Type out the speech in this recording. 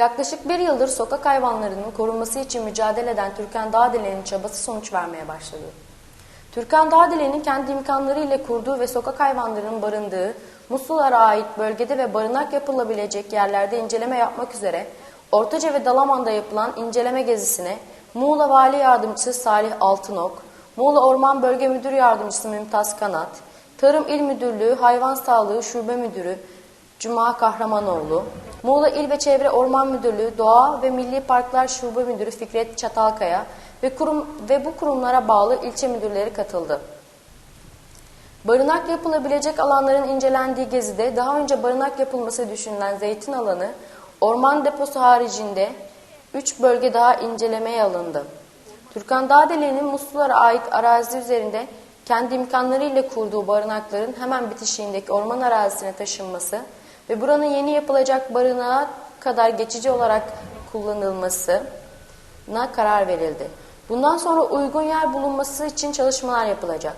Yaklaşık bir yıldır sokak hayvanlarının korunması için mücadele eden Türkan Dağdele'nin çabası sonuç vermeye başladı. Türkan Dağdele'nin kendi imkanları ile kurduğu ve sokak hayvanlarının barındığı, Muslulara ait bölgede ve barınak yapılabilecek yerlerde inceleme yapmak üzere Ortaca ve Dalaman'da yapılan inceleme gezisine Muğla Vali Yardımcısı Salih Altınok, Muğla Orman Bölge Müdür Yardımcısı Mümtaz Kanat, Tarım İl Müdürlüğü Hayvan Sağlığı Şube Müdürü Cuma Kahramanoğlu, Muğla İl ve Çevre Orman Müdürlüğü Doğa ve Milli Parklar Şube Müdürü Fikret Çatalkaya ve kurum ve bu kurumlara bağlı ilçe müdürleri katıldı. Barınak yapılabilecek alanların incelendiği gezide daha önce barınak yapılması düşünülen zeytin alanı, orman deposu haricinde 3 bölge daha incelemeye alındı. Türkan Dağdeli'nin Muslulara ait arazi üzerinde kendi imkanlarıyla kurduğu barınakların hemen bitişiğindeki orman arazisine taşınması ve buranın yeni yapılacak barınağa kadar geçici olarak kullanılmasına karar verildi. Bundan sonra uygun yer bulunması için çalışmalar yapılacak.